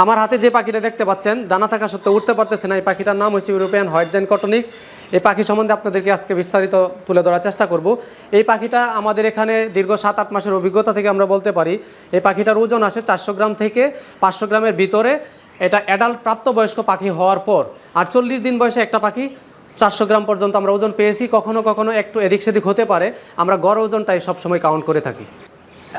আমার হাতে যে পাখিটা দেখতে পাচ্ছেন, ডানা থাকা সত্ত্বেও উঠতে পারতেছে না। এই পাখিটার নাম হচ্ছে ইউরোপিয়ান হোয়াইট জেন কটনিক্স এই পাখি সম্বন্ধে আপনাদেরকে আজকে বিস্তারিত তুলে ধরার চেষ্টা করব। এই পাখিটা আমাদের এখানে দীর্ঘ সাত আট মাসের অভিজ্ঞতা থেকে আমরা বলতে পারি। এই পাখিটার ওজন আসে চারশো গ্রাম থেকে পাঁচশো গ্রামের ভিতরে। এটা অ্যাডাল্ট প্রাপ্তবয়স্ক পাখি হওয়ার পর। আর চল্লিশ দিন বয়সে একটা পাখি চারশো গ্রাম পর্যন্ত আমরা ওজন পেয়েছি। কখনো কখনো একটু এদিক সেদিক হতে পারে। আমরা গড় ওজনটাই সবসময় কাউন্ট করে থাকি।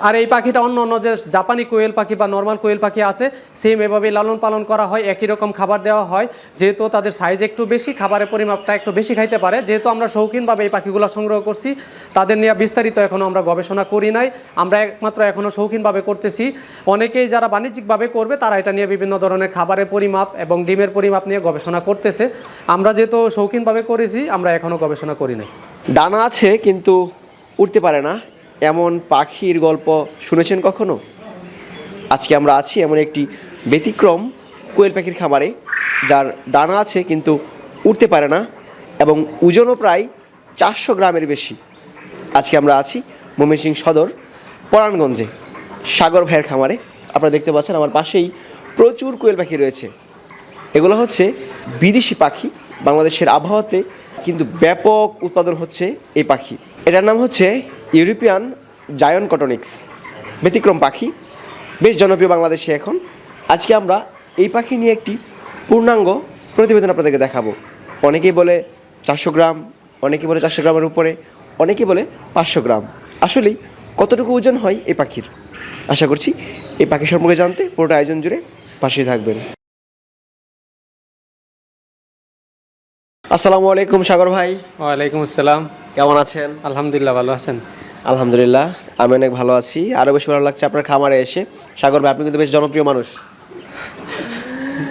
আর এই পাখিটা অন্য অন্য যে জাপানি কোয়েল পাখি বা নর্মাল কোয়েল পাখি আছে সেম এভাবে লালন পালন করা হয়, একই রকম খাবার দেওয়া হয়। যেহেতু তাদের সাইজ একটু বেশি, খাবারের পরিমাপটা একটু বেশি খাইতে পারে। যেহেতু আমরা শৌখিনভাবে এই পাখিগুলো সংগ্রহ করছি, তাদের নিয়ে বিস্তারিত এখনও আমরা গবেষণা করি নাই। আমরা একমাত্র এখনও শৌখিনভাবে করতেছি। অনেকেই যারা বাণিজ্যিকভাবে করবে, তারা এটা নিয়ে বিভিন্ন ধরনের খাবারের পরিমাপ এবং ডিমের পরিমাপ নিয়ে গবেষণা করতেছে। আমরা যেহেতু শৌখিনভাবে করেছি, আমরা এখনও গবেষণা করি নাই। ডানা আছে, কিন্তু উঠতে পারে না। এমন পাখির গল্প শুনেছেন কখনো? আজকে আমরা আছি এমন একটি ব্যতিক্রম কোয়েল পাখির খামারে, যার ডানা আছে কিন্তু উঠতে পারে না এবং ওজনও প্রায় চারশো গ্রামের বেশি। আজকে আমরা আছি ময়মনসিংহ সদর পরাণগঞ্জে সাগর ভাইয়ের খামারে। আপনারা দেখতে পাচ্ছেন আমার পাশেই প্রচুর কোয়েল পাখি রয়েছে। এগুলো হচ্ছে বিদেশি পাখি, বাংলাদেশের আবহাওয়াতে কিন্তু ব্যাপক উৎপাদন হচ্ছে এই পাখি। এটার নাম হচ্ছে ইউরোপিয়ান জায়ন কটনিক্স। ব্যতিক্রম পাখি। বেশ জনপ্রিয় বাংলাদেশে এখন। আজকে আমরা এই পাখি নিয়ে একটি পূর্ণাঙ্গ প্রতিবেদন আপনাদেরকে দেখাবো। অনেকেই বলে চারশো গ্রাম অনেকে বলে চারশো গ্রামের উপরে অনেকে বলে পাঁচশো গ্রাম। আসলেই কতটুকু ওজন হয় এই পাখির? আশা করছি এই পাখি সম্পর্কে জানতে পুরোটা আয়োজন জুড়ে পাশে থাকবেন। আসসালামু আলাইকুম সাগর ভাই। ওয়ালাইকুম আসসালাম। কেমন আছেন? আলহামদুলিল্লাহ ভালো আছেন। আলহামদুলিল্লাহ, আমি অনেক ভালো আছি। আরও বেশি ভালো লাগছে আপনার খামারে এসে। সাগর ভাই, আপনি কিন্তু বেশ জনপ্রিয় মানুষ।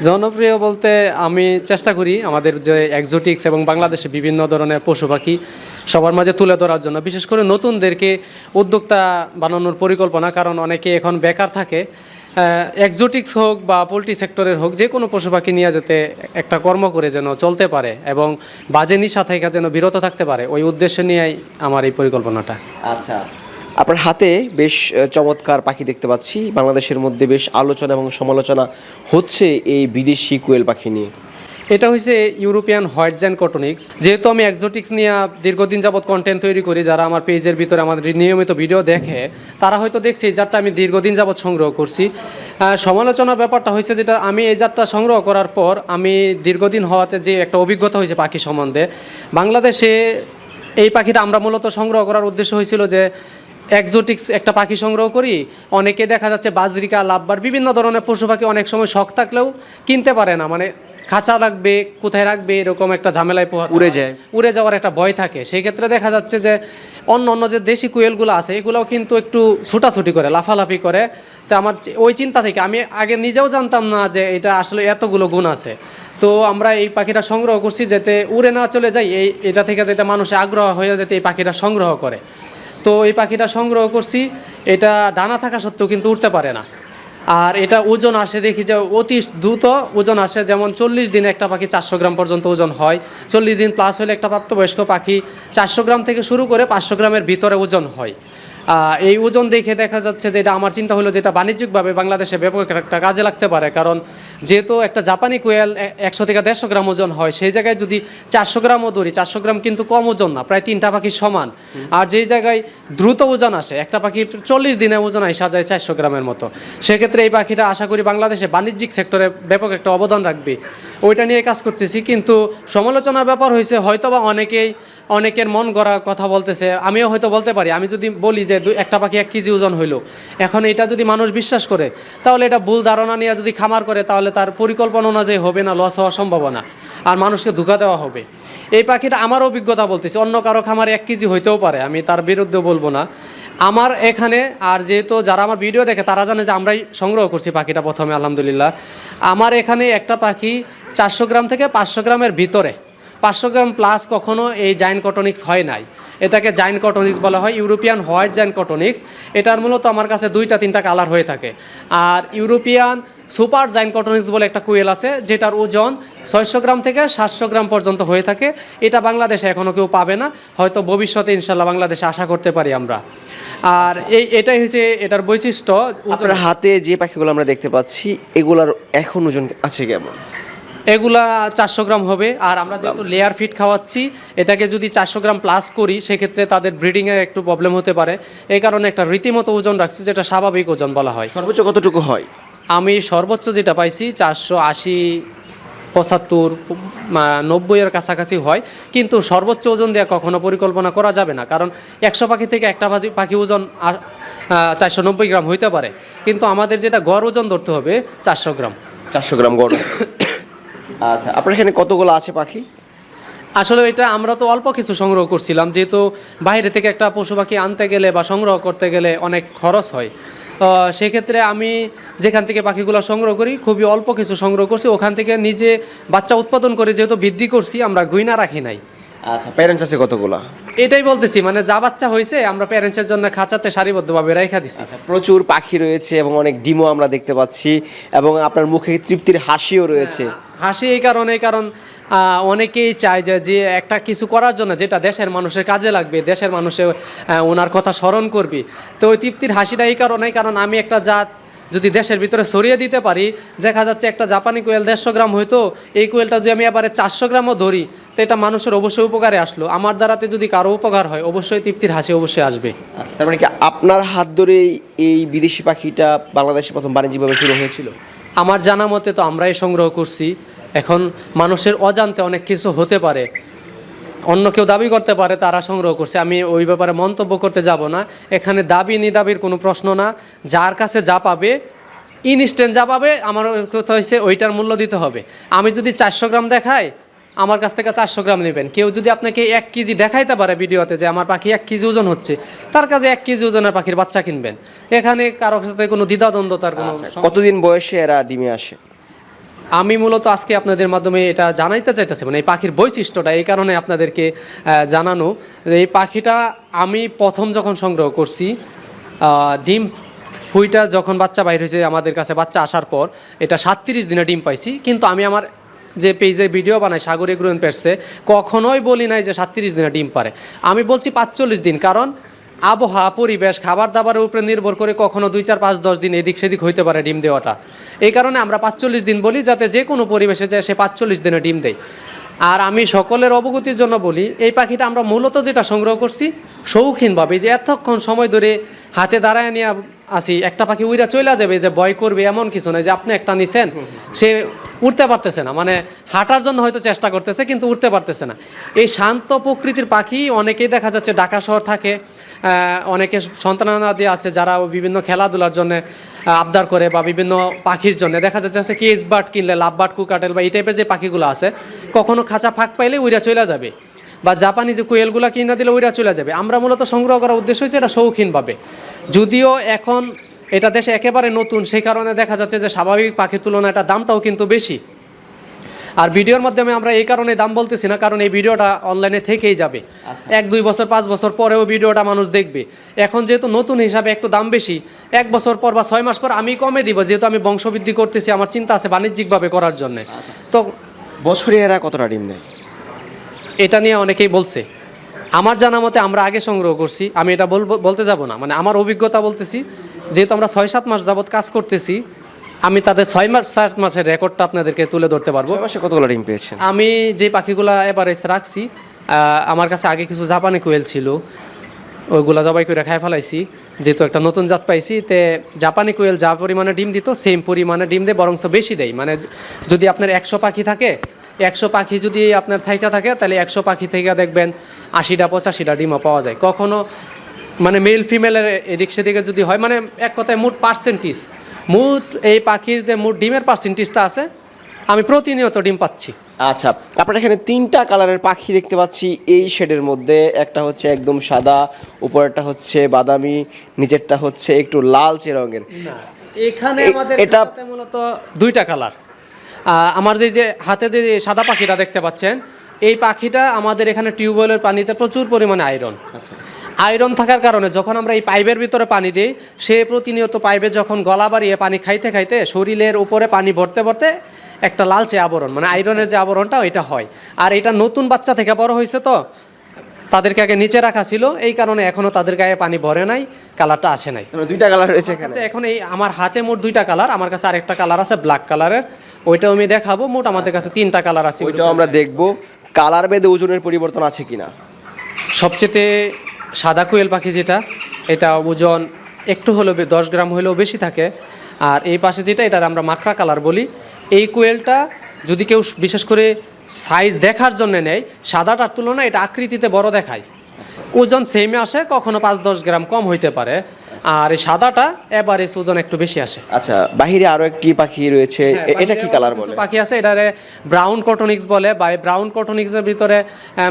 জনপ্রিয় বলতে আমি চেষ্টা করি আমাদের যে এক্সোটিক্স এবং বাংলাদেশে বিভিন্ন ধরনের পশু পাখি সবার মাঝে তুলে ধরার জন্য। বিশেষ করে নতুনদেরকে উদ্যোক্তা বানানোর পরিকল্পনা, কারণ অনেকে এখন বেকার থাকে। এক্সোটিক্স হোক বা পোলট্রি সেক্টরের হোক, যে কোনো পশু পাখি নিয়ে যেতে একটা কর্ম করে যেন চলতে পারে এবং বাজে নিশা থেকে যেন বিরত থাকতে পারে, ওই উদ্দেশ্য নিয়েই আমার এই পরিকল্পনাটা। আচ্ছা আপনার হাতে বেশ চমৎকার পাখি দেখতে পাচ্ছি। বাংলাদেশের মধ্যে বেশ আলোচনা এবং সমালোচনা হচ্ছে এই বিদেশি কোয়েল পাখি নিয়ে। এটা হচ্ছে ইউরোপিয়ান হোয়াইট জ্যান্ড কটনিক্স যেহেতু আমি একজোটিক্স নিয়ে দীর্ঘদিন যাবৎ কন্টেন্ট তৈরি করি, যারা আমার পেজের ভিতরে আমাদের নিয়মিত ভিডিও দেখে, তারা হয়তো দেখছে এই জাতটা আমি দীর্ঘদিন যাবৎ সংগ্রহ করছি। সমালোচনার ব্যাপারটা হয়েছে যেটা আমি এই জাতটা সংগ্রহ করার পর আমি দীর্ঘদিন হওয়াতে যে একটা অভিজ্ঞতা হয়েছে পাখি সম্বন্ধে, বাংলাদেশে এই পাখিটা আমরা মূলত সংগ্রহ করার উদ্দেশ্য হয়েছিল যে এক্সোটিক্স একটা পাখি সংগ্রহ করি। অনেকে দেখা যাচ্ছে বাজরিকা লাভবার বিভিন্ন ধরনের পশু পাখি অনেক সময় শখ থাকলেও কিনতে পারে না। মানে খাঁচা রাখবে কোথায় রাখবে এরকম একটা ঝামেলায় উড়ে যায়। উড়ে যাওয়ার একটা ভয় থাকে। সেই ক্ষেত্রে দেখা যাচ্ছে যে অন্য অন্য যে দেশি কুয়েলগুলো আছে এগুলোও কিন্তু একটু ছুটাছুটি করে লাফালাফি করে। তো আমার ওই চিন্তা থেকে আমি আগে নিজেও জানতাম না যে এটা আসলে এতগুলো গুণ আছে। তো আমরা এই পাখিটা সংগ্রহ করছি যাতে উড়ে না চলে যাই এই এটা থেকে যাতে মানুষে আগ্রহ হয়ে যাতে এই পাখিটা সংগ্রহ করে। তো এই পাখিটা সংগ্রহ করছি। এটা ডানা থাকা সত্ত্বেও কিন্তু উঠতে পারে না। আর এটা ওজন আসে দেখি যে অতি দ্রুত ওজন আসে, যেমন চল্লিশ দিনে একটা পাখি চারশো গ্রাম পর্যন্ত ওজন হয়। চল্লিশ দিন প্লাস হলে একটা প্রাপ্তবয়স্ক পাখি চারশো গ্রাম থেকে শুরু করে পাঁচশো গ্রামের ভিতরে ওজন হয়। এই ওজন দেখে দেখা যাচ্ছে যে এটা আমার চিন্তা হলো যেটা বাণিজ্যিকভাবে বাংলাদেশে ব্যাপক একটা কাজে লাগতে পারে। কারণ যেহেতু একটা জাপানি কোয়েল একশো থেকে দেড়শো গ্রাম ওজন হয় সেই জায়গায় যদি চারশো গ্রামও ধরি চারশো গ্রাম কিন্তু কম ওজন না প্রায় তিনটা পাখির সমান। আর যেই জায়গায় দ্রুত ওজন আসে একটা পাখি চল্লিশ দিনে ওজন আসা যায় চারশো গ্রামের মতো। সেক্ষেত্রে এই পাখিটা আশা করি বাংলাদেশে বাণিজ্যিক সেক্টরে ব্যাপক একটা অবদান রাখবে। ওইটা নিয়ে কাজ করতেছি কিন্তু সমালোচনার ব্যাপার হয়েছে হয়তোবা অনেকেই অনেকের মন গড়া কথা বলতেছে আমিও হয়তো বলতে পারি আমি যদি বলি যে দু- একটা পাখি এক কেজি ওজন হইল। এখন এটা যদি মানুষ বিশ্বাস করে তাহলে এটা ভুল ধারণা নিয়ে যদি খামার করে তাহলে তার পরিকল্পনা অনুযায়ী হবে না লস হওয়ার সম্ভাবনা। আর মানুষকে ধোকা দেওয়া হবে। এই পাখিটা আমার অভিজ্ঞতা বলতেছি, অন্য কারও খামারে এক কেজি হইতেও পারে, আমি তার বিরুদ্ধে বলব না। আমার এখানে, আর যেহেতু যারা আমার ভিডিও দেখে, তারা জানে যে আমরাই সংগ্রহ করছি পাখিটা প্রথমে, আলহামদুলিল্লাহ। আমার এখানে একটা পাখি চারশো গ্রাম থেকে পাঁচশো গ্রামের ভিতরে। পাঁচশো গ্রাম প্লাস কখনো এই জাইন কটনিক্স হয় নাই। এটাকে জাইন কটনিক্স বলা হয় ইউরোপিয়ান হোয়াইট জাইন কটনিক্স এটার মূলত আমার কাছে দুইটা, তিনটা কালার হয়ে থাকে। আর ইউরোপিয়ান সুপার জাইন কটনিক্স বলে একটা কুয়েল আছে যেটার ওজন ছয়শো গ্রাম থেকে সাতশো গ্রাম পর্যন্ত হয়ে থাকে। এটা বাংলাদেশে এখনও কেউ পাবে না। হয়তো ভবিষ্যতে ইনশাল্লাহ বাংলাদেশে আশা করতে পারি আমরা। আর এই এটাই হচ্ছে এটার বৈশিষ্ট্য। আপনার হাতে যে পাখিগুলো আমরা দেখতে পাচ্ছি এগুলার এখন ওজন আছে কেমন? এগুলা চারশো গ্রাম হবে। আর আমরা যেহেতু লেয়ার ফিট খাওয়াচ্ছি এটাকে যদি চারশো গ্রাম প্লাস করি সেক্ষেত্রে তাদের ব্রিডিংয়ে একটু প্রবলেম হতে পারে। এই কারণে একটা রীতিমতো ওজন রাখছি যেটা স্বাভাবিক ওজন বলা হয়। সর্বোচ্চ কতটুকু হয়? আমি সর্বোচ্চ যেটা পাইছি চারশো আশি পঁচাত্তর নব্বইয়ের কাছাকাছি হয়। কিন্তু সর্বোচ্চ ওজন দেওয়া কখনো পরিকল্পনা করা যাবে না। কারণ একশো পাখি থেকে একটা পাখি পাখি ওজন চারশো নব্বই গ্রাম হইতে পারে। কিন্তু আমাদের যেটা গড় ওজন ধরতে হবে চারশো গ্রাম। চারশো গ্রাম গড় আচ্ছা আপনার এখানে কতগুলো আছে পাখি? আসলে এটা আমরা তো অল্প কিছু সংগ্রহ করছিলাম। যেহেতু বাইরে থেকে একটা পশু পাখি আনতে গেলে বা সংগ্রহ করতে গেলে অনেক খরচ হয়। সেক্ষেত্রে আমি যেখান থেকে পাখিগুলো সংগ্রহ করি খুবই অল্প কিছু সংগ্রহ করছি। ওখান থেকে নিজে বাচ্চা উৎপাদন করে যেহেতু বৃদ্ধি করছি আমরা গুইনা রাখি নাই। আচ্ছা প্যারেন্টস আছে কতগুলা? এটাই বলতেছি মানে যা বাচ্চা হয়েছে আমরা প্যারেন্টসের জন্য খাঁচাতে সারিবদ্ধভাবে রেখা দিছি। আচ্ছা প্রচুর পাখি রয়েছে এবং অনেক ডিমও আমরা দেখতে পাচ্ছি এবং আপনার মুখে তৃপ্তির হাসিও রয়েছে। হাসি এই কারণে কারণ অনেকেই চায় যে যে একটা কিছু করার জন্য যেটা দেশের মানুষের কাজে লাগবে দেশের মানুষে ওনার কথা স্মরণ করবি। তো ওই তৃপ্তির হাসিটা এই কারণে কারণ আমি একটা জাত যদি দেশের ভিতরে ছড়িয়ে দিতে পারি দেখা যাচ্ছে একটা জাপানি কোয়েল দেড়শো গ্রাম হইতো এই কোয়েলটা যদি আমি এবারে চারশো গ্রামও ধরি তো এটা মানুষের অবশ্যই উপকারে আসলো। আমার দ্বারাতে যদি কারও উপকার হয় অবশ্যই তৃপ্তির হাসি অবশ্যই আসবে। আচ্ছা তার মানে কি আপনার হাত ধরেই এই বিদেশি পাখিটা বাংলাদেশে প্রথম বাণিজ্যিকভাবে শুরু হয়েছিল? আমার জানা মতে তো আমরাই সংগ্রহ করছি। এখন মানুষের অজান্তে অনেক কিছু হতে পারে। অন্য কেউ দাবি করতে পারে তারা সংগ্রহ করছে। আমি ওই ব্যাপারে মন্তব্য করতে যাব না। এখানে দাবি নিদাবির কোনো প্রশ্ন না। যার কাছে যা পাবে ইনস্ট্যান্ট যা পাবে আমার কথা হয়েছে ওইটার মূল্য দিতে হবে। আমি যদি চারশো গ্রাম দেখাই আমার কাছ থেকে চারশো গ্রাম নেবেন। কেউ যদি আপনাকে এক কেজি দেখাইতে পারে ভিডিওতে যে আমার পাখি এক কেজি ওজন হচ্ছে তার কাছে এক কেজি ওজনের পাখির বাচ্চা কিনবেন। এখানে কারোর সাথে কোনো দ্বিধাদ্বন্দ্বতার কোনো কতদিন বয়সে এরা ডিমে আসে? আমি মূলত আজকে আপনাদের মাধ্যমে এটা জানাইতে চাইতেছি মানে এই পাখির বৈশিষ্ট্যটা এই কারণে আপনাদেরকে জানানো এই পাখিটা আমি প্রথম যখন সংগ্রহ করছি ডিম ফুইটা যখন বাচ্চা বাইর হয়েছে আমাদের কাছে বাচ্চা আসার পর, এটা সাতত্রিশ দিনে ডিম পাইছি। কিন্তু আমি আমার যে পেজে ভিডিও বানাই, সাগরে গ্রহণ পেটসে, কখনোই বলি নাই যে সাতত্রিশ দিনে ডিম পারে। আমি বলছি পাঁচচল্লিশ দিন, কারণ আবহাওয়া, পরিবেশ খাবার দাবারের উপরে নির্ভর করে কখনো দুই, চার, পাঁচ, দশ দিন এদিক সেদিক হইতে পারে ডিম দেওয়াটা। এই কারণে আমরা পাঁচচল্লিশ দিন বলি যাতে যে কোনো পরিবেশে যায় সে পাঁচচল্লিশ দিনে ডিম দেয়। আর আমি সকলের অবগতির জন্য বলি, এই পাখিটা আমরা মূলত যেটা সংগ্রহ করছি, শৌখিনভাবে, যে এতক্ষণ সময় ধরে হাতে দাঁড়ায় নিয়ে আসি, একটা পাখি উইরা চলে যাবে যে ভয় করবে এমন কিছু নয় যে আপনি একটা নিছেন, সে উঠতে পারতেছে না। মানে হাঁটার জন্য হয়তো চেষ্টা করতেছে, কিন্তু উঠতে পারতেছে না। এই শান্ত প্রকৃতির পাখি অনেকেই দেখা যাচ্ছে ঢাকা শহর থাকে অনেকে সন্তানাদি আছে যারা বিভিন্ন খেলাধুলার জন্য আবদার করে বা বিভিন্ন পাখির জন্য। দেখা যাচ্ছে কেজ বার্ড কিনলে লাভ বার্ড কুকাটেল বা এই টাইপের যে পাখিগুলো আছে, কখনো খাঁচা ফাঁক পাইলে উইরা চলে যাবে। বা জাপানি যে কোয়েলগুলো কিনা দিলে ওইরা চলে যাবে। আমরা মূলত সংগ্রহ করার উদ্দেশ্য হচ্ছে এটা শৌখিনভাবে। যদিও এখন এটা দেশে একেবারে নতুন সেই কারণে দেখা যাচ্ছে যে স্বাভাবিক পাখির তুলনায় এটা দামটাও কিন্তু বেশি। আর ভিডিওর মাধ্যমে আমরা এই কারণে দাম বলতেছি না কারণ এই ভিডিওটা অনলাইনে থেকেই যাবে। এক দুই বছর পাঁচ বছর পরেও ভিডিওটা মানুষ দেখবে। এখন যেহেতু নতুন হিসাবে একটু দাম বেশি এক বছর পর বা ছয় মাস পর আমি কমে দিব যেহেতু আমি বংশবৃদ্ধি করতেছি আমার চিন্তা আছে বাণিজ্যিকভাবে করার জন্য। তো বছরে এরা কতটা ডিম দেয়? এটা নিয়ে অনেকেই বলছে। আমার জানা মতে আমরা আগে সংগ্রহ করছি আমি এটা বলব বলতে যাব না। মানে আমার অভিজ্ঞতা বলতেছি যেহেতু আমরা ছয় সাত মাস যাবত কাজ করতেছি আমি তাদের ছয় মাস সাত মাসের রেকর্ডটা আপনাদেরকে তুলে ধরতে পারব। মাসে কতগুলো ডিম পেয়েছেন? আমি যে পাখিগুলো এবারে রাখছি আহ, আমার কাছে আগে কিছু জাপানি কোয়েল ছিল ওইগুলা জবাই করে খাই ফেলাইছি। যেহেতু একটা নতুন জাত পাইছি তে জাপানি কোয়েল যা পরিমাণে ডিম দিত সেম পরিমাণে ডিম দেয় বরংস বেশি দেয়। মানে যদি আপনার একশো পাখি থাকে একশো পাখি যদি আপনার থাইকা থাকে তাহলে একশো পাখি থেকে দেখবেন আশিটা পঁচাশিটা ডিমও পাওয়া যায়। কখনো মানে মেল ফিমেলের এদিক সেদিকে যদি হয় মানে এক কথায় মোট পার্সেন্টেজ মোট এই পাখির যে মোট ডিমের পার্সেন্টেজটা আছে আমি প্রতিনিয়ত ডিম পাচ্ছি। আচ্ছা আপনার এখানে তিনটা কালারের পাখি দেখতে পাচ্ছি। এই শেডের মধ্যে একটা হচ্ছে একদম সাদা উপরেরটা হচ্ছে বাদামি নিচেরটা হচ্ছে একটু লালচে রঙের। এখানে আমাদের এটা- মূলত দুইটা কালার। আমার যে যে হাতে যে সাদা পাখিটা দেখতে পাচ্ছেন এই পাখিটা আমাদের এখানে টিউবওয়েলের পানিতে প্রচুর পরিমাণে আয়রন আয়রন থাকার কারণে যখন আমরা এই পাইপের ভিতরে পানি দিই সে প্রতিনিয়ত পাইপে যখন গলা বাড়িয়ে পানি খাইতে খাইতে শরীরের উপরে পানি ভরতে ভরতে একটা লালচে আবরণ মানে আয়রনের যে আবরণটা ওইটা হয়। আর এটা নতুন বাচ্চা থেকে বড় হয়েছে তো তাদেরকে আগে নিচে রাখা ছিল এই কারণে এখনও তাদের গায়ে পানি ভরে নাই কালারটা আসে নাই। মানে দুইটা কালার রয়েছে এখানে? এখন এই আমার হাতে মোট দুইটা কালার আমার কাছে আরেকটা কালার আছে ব্ল্যাক কালারের ওইটাও আমি দেখাবো মোট আমাদের কাছে তিনটা কালার আছে। ওইটাও আমরা দেখব কালার বেদে ওজনের পরিবর্তন আছে কিনা? সবচেয়ে সাদা কোয়েল পাখি যেটা, এটা ওজন একটু হলেও দশ গ্রাম হলেও বেশি থাকে। আর এই পাশে যেটা, এটার আমরা মাকড়া কালার বলি। এই কোয়েলটা যদি কেউ বিশেষ করে সাইজ দেখার জন্য নেয়, সাদাটার তুলনায় এটা আকৃতিতে বড় দেখায়। ওজন সেমে আসে কখনো পাঁচ দশ গ্রাম কম হইতে পারে। আর এই সাদাটা এবারে ওজন একটু বেশি আসে। আচ্ছা বাহিরে আরও একটি পাখি রয়েছে হ্যাঁ, এটা কি কালার বলে? পাখি আছে এটারে ব্রাউন কটনিক্স বলে। বা ব্রাউন কটনিক্সের ভিতরে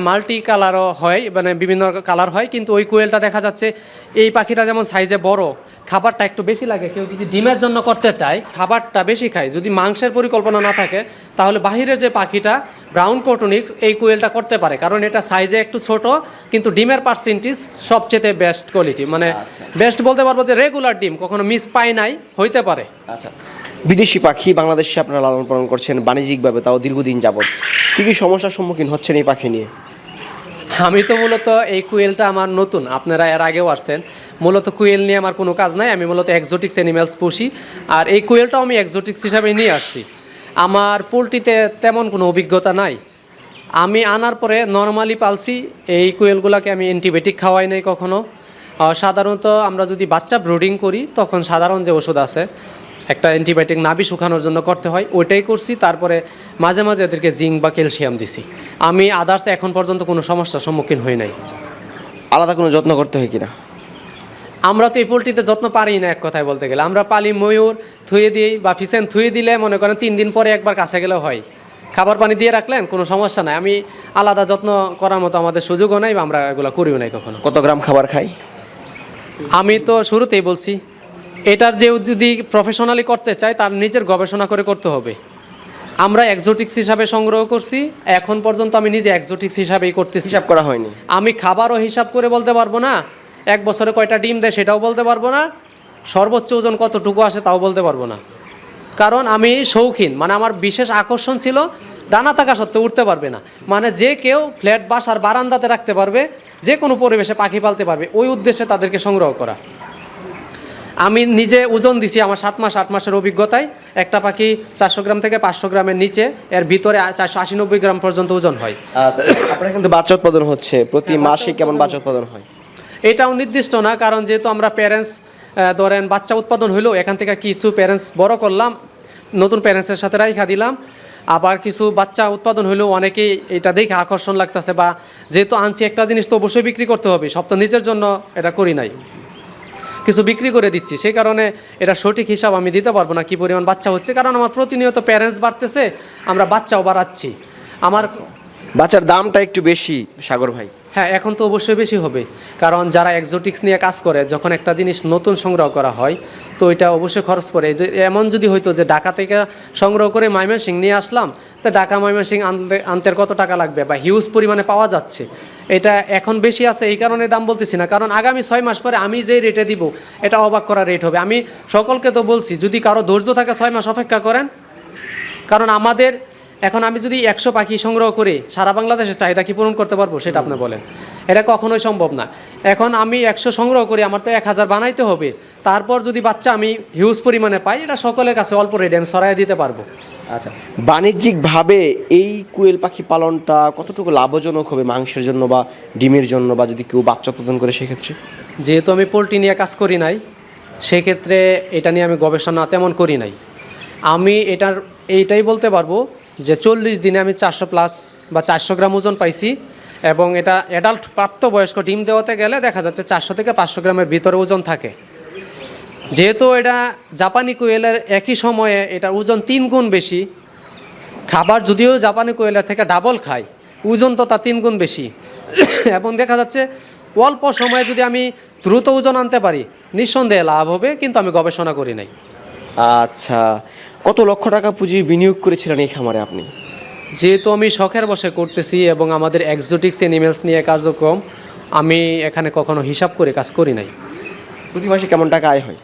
মাল্টি কালারও হয় মানে বিভিন্ন কালার হয় কিন্তু ওই কোয়েলটা দেখা যাচ্ছে এই পাখিটা যেমন সাইজে বড় খাবারটা একটু বেশি লাগে কেউ যদি ডিমের জন্য করতে চায় খাবারটা বেশি খায়। যদি মাংসের পরিকল্পনা না থাকে তাহলে বাহিরের যে পাখিটা ব্রাউন কটনিক্স এই কোয়েলটা করতে পারে। কারণ এটা সাইজে একটু ছোট কিন্তু ডিমের পার্সেন্টেজ সবচেয়ে বেস্ট কোয়ালিটি মানে আচ্ছা। বেস্ট বলতে পারব যে রেগুলার ডিম কখনো মিস পায় নাই হইতে পারে। আচ্ছা। বিদেশি পাখি বাংলাদেশে আপনারা লালন পালন করছেন বাণিজ্যিকভাবে তাও দীর্ঘদিন যাবত কি কি সমস্যার সম্মুখীন হচ্ছেন এই পাখি নিয়ে? আমি তো মূলত এই কুয়েলটা আমার নতুন আপনারা এর আগেও আসছেন। মূলত কুয়েল নিয়ে আমার কোনো কাজ নাই আমি মূলত এক্সোটিক্স অ্যানিমেলস পুষি। আর এই কুয়েলটাও আমি এক্সোটিক্স হিসাবে নিয়ে আসছি। আমার পোলট্রিতে তেমন কোনো অভিজ্ঞতা নাই। আমি আনার পরে নর্মালি পালছি এই কুয়েলগুলোকে আমি অ্যান্টিবায়োটিক খাওয়াই নাই কখনো। আহ, সাধারণত আমরা যদি বাচ্চা ব্রুডিং করি তখন সাধারণ যে ওষুধ আছে একটা অ্যান্টিবায়োটিক নাভি শুকানোর জন্য করতে হয় ওইটাই করছি। তারপরে মাঝে মাঝে এদেরকে জিঙ্ক বা ক্যালসিয়াম দিছি। আমি আদার্স এখন পর্যন্ত কোনো সমস্যার সম্মুখীন হই নাই। আলাদা কোনো যত্ন করতে হয় কিনা? আমরা তো এই পোলট্রিতে যত্ন পারি না এক কথায় বলতে গেলে। আমরা পালি ময়ূর থুয়ে দিই বা ফিসেন থুয়ে দিলে মনে করেন তিন দিন পরে একবার কাছে গেলেও হয়। খাবার পানি দিয়ে রাখলেন কোনো সমস্যা নাই। আমি আলাদা যত্ন করার মতো আমাদের সুযোগও নাই বা আমরা এগুলো করিও নাই কখনো। কত গ্রাম খাবার খাই? আমি তো শুরুতেই বলছি এটার যে যদি প্রফেশনালি করতে চায় তার নিজের গবেষণা করে করতে হবে। আমরা এক্সোটিক্স হিসাবে সংগ্রহ করছি এখন পর্যন্ত আমি নিজে একজোটিক্স হিসাবেই করতেছি। হিসাব করা হয়নি। আমি খাবারও হিসাব করে বলতে পারব না এক বছরে কয়টা ডিম দেয় সেটাও বলতে পারব না। সর্বোচ্চ ওজন কতটুকু আসে তাও বলতে পারব না। কারণ আমি শৌখিন মানে আমার বিশেষ আকর্ষণ ছিল ডানা থাকা সত্ত্বেও উঠতে পারবে না। মানে যে কেউ ফ্ল্যাট বাসার বারান্দাতে রাখতে পারবে যে কোনো পরিবেশে পাখি পালতে পারবে ওই উদ্দেশ্যে তাদেরকে সংগ্রহ করা। আমি নিজে ওজন দিছি আমার সাত মাস আট মাসের অভিজ্ঞতায়। একটা পাখি চারশো গ্রাম থেকে পাঁচশো গ্রামের নিচে এর ভিতরে চারশো আশি নব্বই গ্রাম পর্যন্ত ওজন হয়। আচ্ছা আপনার কিন্তু বাচ্চা উৎপাদন হচ্ছে। প্রতি মাসে কেমন বাচ্চা উৎপাদন হয়? এটাও নির্দিষ্ট না, কারণ যেহেতু আমরা প্যারেন্টস ধরেন বাচ্চা উৎপাদন হইল, এখান থেকে কিছু প্যারেন্টস বড় করলাম, নতুন প্যারেন্টসের সাথে রাইখা দিলাম, আবার কিছু বাচ্চা উৎপাদন হইলেও অনেকেই এটা দেখে আকর্ষণ লাগতেছে বা যেহেতু আনছি একটা জিনিস তো অবশ্যই বিক্রি করতে হবে, সব তো নিজের জন্য এটা করি নাই। কিছু বিক্রি করে দিচ্ছি, সেই কারণে এটা সঠিক হিসাব আমি দিতে পারব না কি পরিমাণ বাচ্চা হচ্ছে, কারণ আমার প্রতিনিয়ত প্যারেন্টস বাড়তেছে, আমরা বাচ্চাও বাড়াচ্ছি। আমার বাচ্চার দামটা একটু বেশি, সাগর ভাই। হ্যাঁ এখন তো অবশ্যই বেশি হবে। কারণ যারা এক্সোটিক্স নিয়ে কাজ করে, যখন একটা জিনিস নতুন সংগ্রহ করা হয়, তো এটা অবশ্যই খরচ পড়ে। এমন যদি হইতো যে ঢাকা থেকে সংগ্রহ করে ময়মনসিং নিয়ে আসলাম, তো ঢাকা ময়মনসিং আনতে আনতে কত টাকা লাগবে বা হিউজ পরিমাণে পাওয়া যাচ্ছে? এটা এখন বেশি আছে, এই কারণে দাম বলতেছি না। কারণ আগামী ছয় মাস পরে আমি যেই রেটে দিব, এটা অবাক করা রেট হবে। আমি সকলকে তো বলছি, যদি কারও ধৈর্য থাকে ছয় মাস অপেক্ষা করেন, কারণ আমাদের এখন আমি যদি একশো পাখি সংগ্রহ করে সারা বাংলাদেশের চাহিদা কি পূরণ করতে পারব সেটা আপনি বলেন। এটা কখনোই সম্ভব না। এখন আমি একশো সংগ্রহ করি আমার তো এক হাজার বানাইতে হবে। তারপর যদি বাচ্চা আমি হিউজ পরিমাণে পাই এটা সকলের কাছে অল্প রেটে আমি সরাই দিতে পারব। আচ্ছা বাণিজ্যিকভাবে এই কুয়েল পাখি পালনটা কতটুকু লাভজনক হবে মাংসের জন্য বা ডিমের জন্য বা যদি কেউ বাচ্চা উৎপাদন করে সেক্ষেত্রে? যেহেতু আমি পোলট্রি নিয়ে কাজ করি নাই সেক্ষেত্রে এটা নিয়ে আমি গবেষণা তেমন করি নাই। আমি এটার এইটাই বলতে পারব যে চল্লিশ দিনে আমি চারশো প্লাস বা চারশো গ্রাম ওজন পাইছি এবং এটা অ্যাডাল্ট প্রাপ্তবয়স্ক ডিম দেওয়াতে গেলে দেখা যাচ্ছে চারশো থেকে পাঁচশো গ্রামের ভিতরে ওজন থাকে। যেহেতু এটা জাপানি কোয়েলের একই সময়ে এটা ওজন তিন গুণ বেশি, খাবার যদিও জাপানি কোয়েলের থেকে ডাবল খায়, ওজন তো তার তিন গুণ বেশি। এবং দেখা যাচ্ছে অল্প সময়ে যদি আমি দ্রুত ওজন আনতে পারি, নিঃসন্দেহে লাভ হবে, কিন্তু আমি গবেষণা করি নাই। আচ্ছা কত লক্ষ টাকা পুঁজি বিনিয়োগ করেছিলেন এই খামারে আপনি? যেহেতু আমি শখের বসে করতেছি এবং আমাদের এক্সোটিক্স অ্যানিমেলস নিয়ে কার্যক্রম আমি এখানে কখনো হিসাব করে কাজ করি নাই। প্রতি মাসে কেমন টাকা আয় হয়?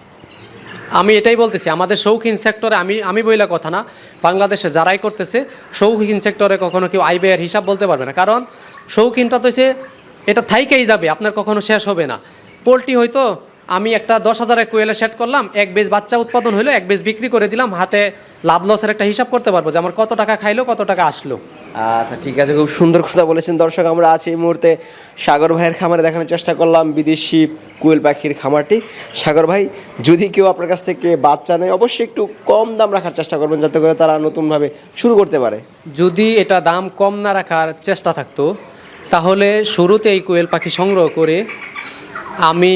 আমি এটাই বলতেছি আমাদের শৌখিন সেক্টরে আমি আমি বইলা কথা না বাংলাদেশে যারাই করতেছে শৌখিন সেক্টরে কখনো কেউ আয় ব্যয়ের হিসাব বলতে পারবে না। কারণ শৌখিনটা তো সে এটা থাইকেই যাবে আপনার কখনো শেষ হবে না। পোলট্রি হয়তো আমি একটা দশ হাজারের কোয়েলে সেট করলাম এক বেজ বাচ্চা উৎপাদন হলো এক বেজ বিক্রি করে দিলাম হাতে লাভ লসের একটা হিসাব করতে পারব যে আমার কত টাকা খাইলো কত টাকা আসলো। আচ্ছা ঠিক আছে খুব সুন্দর কথা বলেছেন দর্শক আমরা আছি এই মুহূর্তে সাগর ভাইয়ের খামারে দেখানোর চেষ্টা করলাম বিদেশি কোয়েল পাখির খামারটি। সাগর ভাই যদি কেউ আপনার কাছ থেকে বাচ্চা নেয় অবশ্যই একটু কম দাম রাখার চেষ্টা করবেন যাতে করে তারা নতুনভাবে শুরু করতে পারে। যদি এটা দাম কম না রাখার চেষ্টা থাকতো তাহলে শুরুতে এই কোয়েল পাখি সংগ্রহ করে আমি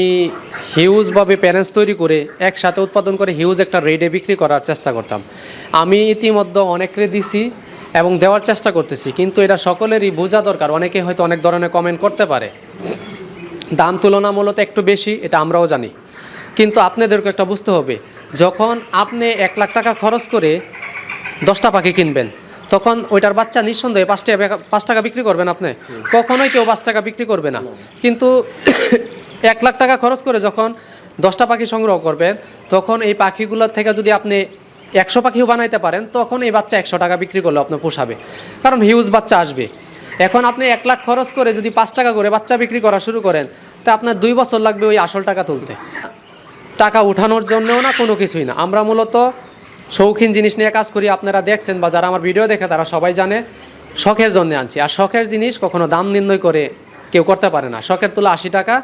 হিউজভাবে প্যারেন্টস তৈরি করে একসাথে উৎপাদন করে হিউজ একটা রেডে বিক্রি করার চেষ্টা করতাম। আমি ইতিমধ্যে অনেকরে দিছি এবং দেওয়ার চেষ্টা করতেছি, কিন্তু এটা সকলেরই বোঝা দরকার। অনেকে হয়তো অনেক ধরনের কমেন্ট করতে পারে। দাম তুলনামূলক একটু বেশি, এটা আমরাও জানি। কিন্তু আপনাদেরকে একটা বুঝতে হবে, যখন আপনি এক লাখ টাকা খরচ করে দশটা পাখি কিনবেন, তখন ওইটার বাচ্চা নিঃসন্দেহে পাঁচ টাকা পাঁচ টাকা বিক্রি করবেন আপনি? কখনোই কেউ পাঁচ টাকা বিক্রি করবে না। কিন্তু এক লাখ টাকা খরচ করে যখন দশটা পাখি সংগ্রহ করবেন, তখন এই পাখিগুলোর থেকে যদি আপনি একশো পাখিও বানাইতে পারেন, তখন এই বাচ্চা একশো টাকা বিক্রি করলে আপনার পোষাবে। কারণ হিউজ বাচ্চা আসবে। এখন আপনি এক লাখ খরচ করে যদি পাঁচ টাকা করে বাচ্চা বিক্রি করা শুরু করেন, তা আপনার দুই বছর লাগবে ওই আসল টাকা তুলতে। টাকা উঠানোর জন্যও না কোনো কিছুই না। আমরা মূলত শৌখিন জিনিস নিয়ে কাজ করি। আপনারা দেখছেন বা যারা আমার ভিডিও দেখে, তারা সবাই জানে, শখের জন্য আনছি। আর শখের জিনিস কখনো দাম নির্ণয় করে কেউ করতে পারে না। শখের তুলা আশি টাকা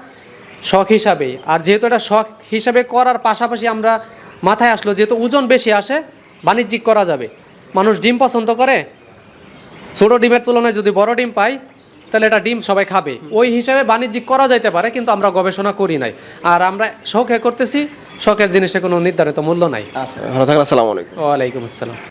শখ হিসাবেই আর যেহেতু এটা শখ হিসাবে করার পাশাপাশি আমরা মাথায় আসলো যেহেতু ওজন বেশি আসে বাণিজ্যিক করা যাবে। মানুষ ডিম পছন্দ করে ছোটো ডিমের তুলনায় যদি বড় ডিম পাই তাহলে এটা ডিম সবাই খাবে। ওই হিসাবে বাণিজ্যিক করা যাইতে পারে কিন্তু আমরা গবেষণা করি নাই। আর আমরা শখে করতেছি শখের জিনিসে কোনো নির্ধারিত মূল্য নাই। আচ্ছা ভালো থাকেন আসসালামু আলাইকুম। ওয়ালাইকুম আসসালাম।